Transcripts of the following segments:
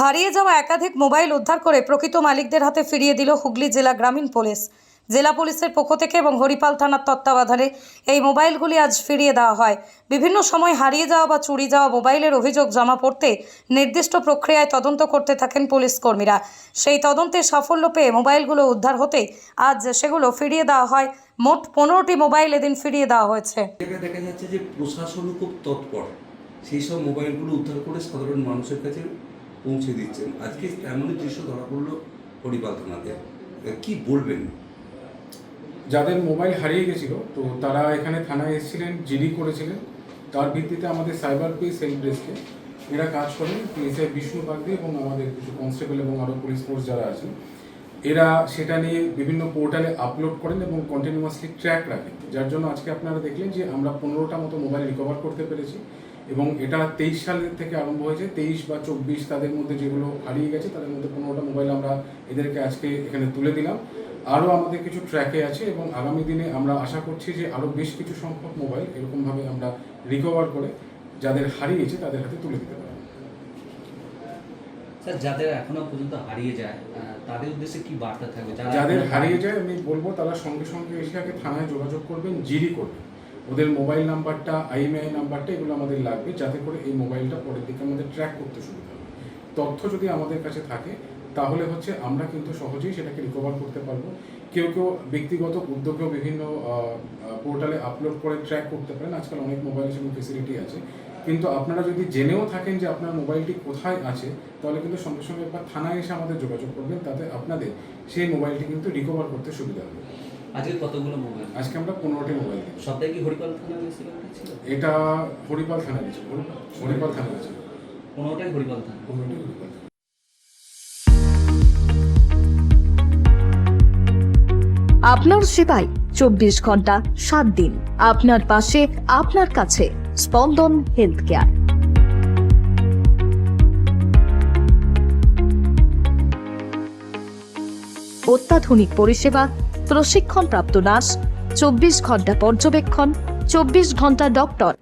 হারিয়ে যাওয়া একাধিক মোবাইল উদ্ধার করে প্রকৃত মালিকদের হাতে ফিরিয়ে দিল হুগলি জেলা গ্রামীণ পুলিশ। জেলা পুলিশের পক্ষ থেকে এবং হরিপাল থানার তত্ত্বাবধানে এই মোবাইলগুলি আজ ফিরিয়ে দেওয়া হয়। বিভিন্ন সময় হারিয়ে যাওয়া বা চুরি যাওয়া মোবাইলের অভিযোগ জমা পড়তে নির্দিষ্ট প্রক্রিয়ায় তদন্ত করতে থাকেন পুলিশ কর্মীরা। সেই তদন্তে সাফল্য পেয়ে মোবাইলগুলো উদ্ধার হতে আজ সেগুলো ফিরিয়ে দেওয়া হয়। মোট পনেরোটি মোবাইল এদিন ফিরিয়ে দেওয়া হয়েছে। দেখা যাচ্ছে যে প্রশাসনও খুব তৎপর। সেই সব মোবাইলগুলো উদ্ধার করে সাধারণ মানুষের কাছে পৌঁছে দিচ্ছেন। আজকে এমনই দৃশ্য ধরা পড়ল হরিপাল থানাতে। কি বলবেন? যাদের মোবাইল হারিয়ে গেছিল, তো তারা এখানে থানায় এসেছিলেন, জিডি করেছিলেন। তার ভিত্তিতে আমাদের সাইবার পিস হেল্প ডেস্কে এরা কাজ করেন পিএসআই বিষ্ণু বাগদি এবং আমাদের কিছু কনস্টেবল এবং আরও পুলিশ ফোর্স যারা আছেন, এরা সেটা নিয়ে বিভিন্ন পোর্টালে আপলোড করেন এবং কন্টিনিউয়াসলি ট্র্যাক রাখেন। যার জন্য আজকে আপনারা দেখলেন যে আমরা পনেরোটা মতো মোবাইল রিকভার করতে পেরেছি। এবং এটা তেইশ সালের থেকে আরম্ভ হয়েছে তেইশ বা চব্বিশ তাদের মধ্যে যেগুলো হারিয়ে গেছে তাদের মধ্যে পনেরোটা মোবাইল আমরা এদেরকে আজকে এখানে তুলে দিলাম। আরও আমাদের কিছু ট্র্যাকে আছে এবং আগামী দিনে আমরা আশা করছি যে আরও বেশ কিছু সংখ্যক মোবাইল এরকমভাবে আমরা রিকভার করে যাদের হারিয়েছে তাদের হাতে তুলে দিতে পারব। স্যার যাদের এখনও পর্যন্ত হারিয়ে যায় তাদের উদ্দেশ্যে কি বার্তা থাকবে? যাদের হারিয়ে যায় আমি বলব তারা সঙ্গে সঙ্গে এসে আগে থানায় যোগাযোগ করবেন জিডি করবেন। ওদের মোবাইল নাম্বারটা, আইএমআই নাম্বারটা, এগুলো আমাদের লাগবে যাতে করে এই মোবাইলটা পরের দিকে আমাদের ট্র্যাক করতে সুবিধা হবে তথ্য যদি আমাদের কাছে থাকে, তাহলে হচ্ছে আমরা কিন্তু সহজেই সেটাকে রিকভার করতে পারব। কেউ কেউ ব্যক্তিগত উদ্যোগেও বিভিন্ন পোর্টালে আপলোড করে ট্র্যাক করতে পারেন। আজকাল অনেক মোবাইল সেরকম ফেসিলিটি আছে। কিন্তু আপনারা যদি জেনেও থাকেন যে আপনার মোবাইলটি কোথায় আছে, তাহলে কিন্তু সঙ্গে সঙ্গে একবার থানায় এসে আমাদের যোগাযোগ করবেন। তাতে আপনাদের সেই মোবাইলটি কিন্তু রিকভার করতে সুবিধা হবে। আজকে কতগুলো মোবাইল আজকে আমরা পনেরোটি মোবাইল সবটাই কি হরিপাল ছিল। এটা হরিপাল থানা হরিপাল থানা পনেরোটাই হরিপাল থানা। পনেরোটি হরিপাল থানা। আপনার সেবায় চব্বিশ ঘণ্টা সাত দিন। আপনার পাশে আপনার কাছে স্পন্দন হেলথ কেয়ার অত্যাধুনিক পরিষেবা প্রশিক্ষণপ্রাপ্ত নার্স, চব্বিশ ঘণ্টা পর্যবেক্ষণ, চব্বিশ ঘণ্টা doctor.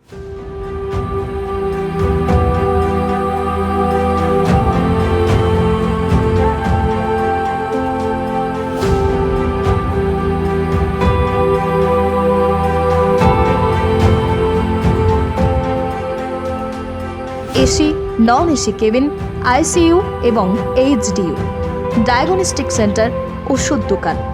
AC non AC cabin, ICU এবং এইচডিইউ। ডায়াগনস্টিক সেন্টার, ওষুধ দোকান।